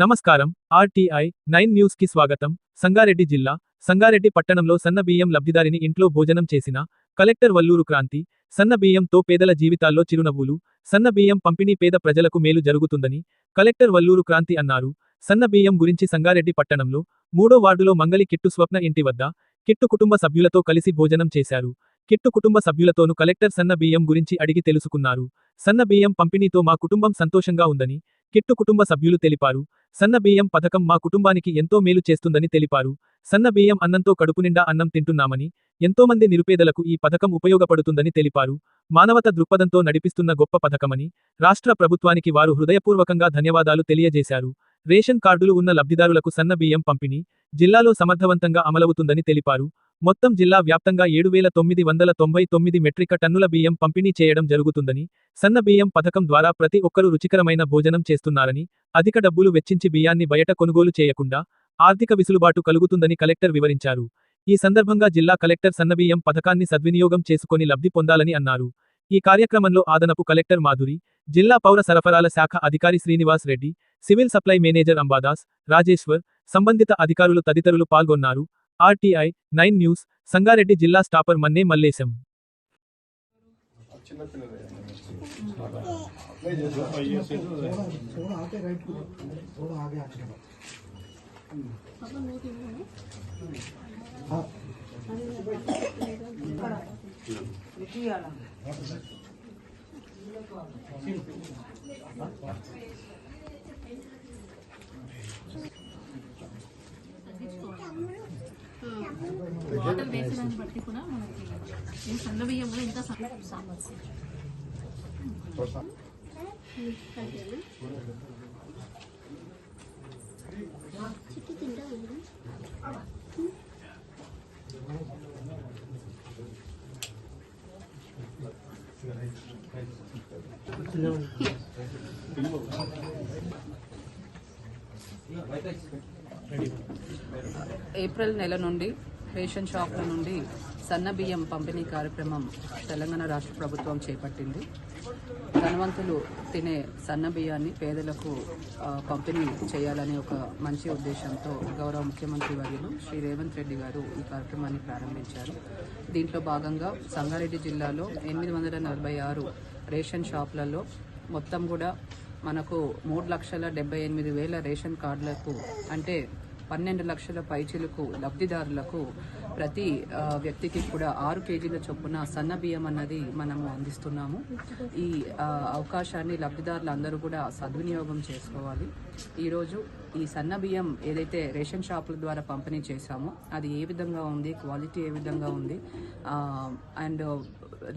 నమస్కారం. RTI nine న్యూస్కి స్వాగతం. సంగారెడ్డి జిల్లా సంగారెడ్డి పట్టణంలో సన్న బియ్యం లబ్ధిదారిని ఇంట్లో భోజనం చేసిన కలెక్టర్ వల్లూరు క్రాంతి సన్న బియ్యంతో పేదల జీవితాల్లో చిరునవ్వులు సన్న బియ్యం పంపిణీ పేద ప్రజలకు మేలు జరుగుతుందని కలెక్టర్ వల్లూరు క్రాంతి అన్నారు. సన్న బియ్యం గురించి సంగారెడ్డి పట్టణంలో మూడో వార్డులో మంగళి కిట్టు స్వప్న ఇంటి వద్ద కిట్టు కుటుంబ సభ్యులతో కలిసి భోజనం చేశారు. కిట్టు కుటుంబ సభ్యులతోనూ కలెక్టర్ సన్న బియ్యం గురించి అడిగి తెలుసుకున్నారు. సన్న బియ్యం పంపిణీతో మా కుటుంబం సంతోషంగా ఉందని కిట్టు కుటుంబ సభ్యులు తెలిపారు. సన్న బియ్యం పథకం మా కుటుంబానికి ఎంతో మేలు చేస్తుందని తెలిపారు. సన్న బియ్యం అన్నంతో కడుపునిండా అన్నం తింటున్నామని ఎంతోమంది నిరుపేదలకు ఈ పథకం ఉపయోగపడుతుందని తెలిపారు. మానవత దృక్పథంతో నడిపిస్తున్న గొప్ప పథకమని రాష్ట్ర ప్రభుత్వానికి వారు హృదయపూర్వకంగా ధన్యవాదాలు తెలియజేశారు. రేషన్ కార్డులు ఉన్న లబ్ధిదారులకు సన్న బియ్యం పంపిణీ జిల్లాలో సమర్థవంతంగా అమలవుతుందని తెలిపారు. మొత్తం జిల్లా వ్యాప్తంగా ఏడు వేల తొమ్మిది వందల తొంభై తొమ్మిది మెట్రిక టన్నుల బియ్యం పంపిణీ చేయడం జరుగుతుందని సన్న బియ్యం పథకం ద్వారా ప్రతి ఒక్కరూ రుచికరమైన భోజనం చేస్తున్నారని అధిక డబ్బులు వెచ్చించి బియ్యాన్ని బయట కొనుగోలు చేయకుండా ఆర్థిక విసులుబాటు కలుగుతుందని కలెక్టర్ వివరించారు. ఈ సందర్భంగా జిల్లా కలెక్టర్ సన్నబియ్యం పథకాన్ని సద్వినియోగం చేసుకొని లబ్ధి పొందాలని అన్నారు. ఈ కార్యక్రమంలో ఆదనపు కలెక్టర్ మాధురి జిల్లా పౌర సరఫరాల శాఖ అధికారి Srinivas Reddy civil supply manager Ambadas Rajeshwar సంబంధిత అధికారులు తదితరులు పాల్గొన్నారు. ఆర్టీఐ నైన్ న్యూస్ సంగారెడ్డి జిల్లా స్టాపర్ మన్నే మల్లేశం. దాన్ని బట్టి కూడా మనకి ఏం సన్న బియ్యంలో ఎంత సన్న సాంబార్ ఏప్రిల్ నెల నుండి రేషన్ షాప్ల నుండి సన్న బియ్యం పంపిణీ కార్యక్రమం తెలంగాణ రాష్ట్ర ప్రభుత్వం చేపట్టింది. ధనవంతులు తినే సన్న బియ్యాన్ని పేదలకు పంపిణీ చేయాలనే ఒక మంచి ఉద్దేశంతో గౌరవ ముఖ్యమంత్రి వర్యులు శ్రీ రేవంత్ రెడ్డి గారు ఈ కార్యక్రమాన్ని ప్రారంభించారు. దీంట్లో భాగంగా సంగారెడ్డి జిల్లాలో ఎనిమిది వందల నలభై ఆరు రేషన్ షాపులలో మొత్తం కూడా మనకు మూడు లక్షల డెబ్బై ఎనిమిది వేల రేషన్ కార్డులకు అంటే పన్నెండు లక్షల పైచిలకు లబ్ధిదారులకు ప్రతి వ్యక్తికి కూడా ఆరు కేజీల చొప్పున సన్న బియ్యం అన్నది మనము అందిస్తున్నాము. ఈ అవకాశాన్ని లబ్ధిదారులు అందరూ కూడా సద్వినియోగం చేసుకోవాలి. ఈరోజు ఈ సన్న బియ్యం ఏదైతే రేషన్ షాపుల ద్వారా పంపిణీ చేశామో అది ఏ విధంగా ఉంది క్వాలిటీ ఏ విధంగా ఉంది అండ్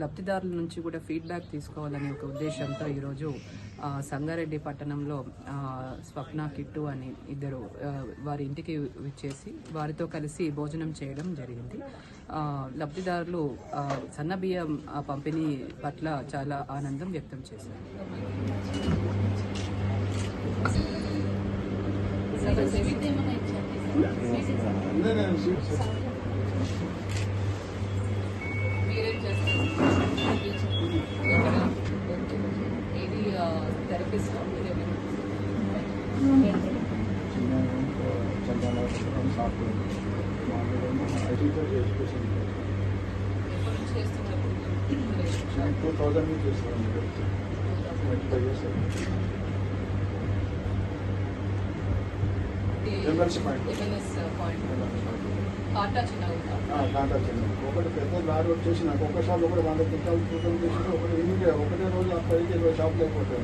లబ్ధిదారుల నుంచి కూడా ఫీడ్బ్యాక్ తీసుకోవాలనే ఒక ఉద్దేశంతో ఈరోజు సంగారెడ్డి పట్టణంలో స్వప్న కిట్టు అని ఇద్దరు వారి ఇంటికి విచ్చేసి వారితో కలిసి భోజనం చేయడం జరిగింది. జరిగింది. లబ్ధిదారులు ఆ, సన్న బియ్యం పంపిణీ పట్ల చాలా ఆనందం వ్యక్తం చేశారు. స్వీట్ ఏమైనా ఇచ్చారు మీరేం చేస్తారు ఎక్కడ ఏది థెరపిస్ట్ ఎప్పటి నుంచి చేస్తున్నారు టూ థౌజండ్ నుంచి చేస్తాను twenty five years MLC point. MLS point కాటా చిన్నగా కాంటా చెంది ఒకటి పెద్ద లారీ వచ్చేసి నాకు ఒక షాప్ ఒకటి వంద క్వింటాల్ టూ చేసి ఒకటి ఇమీడియట్ ఒకటే రోజు అక్కడికి ఇరవై షాపులు అయిపోతాయి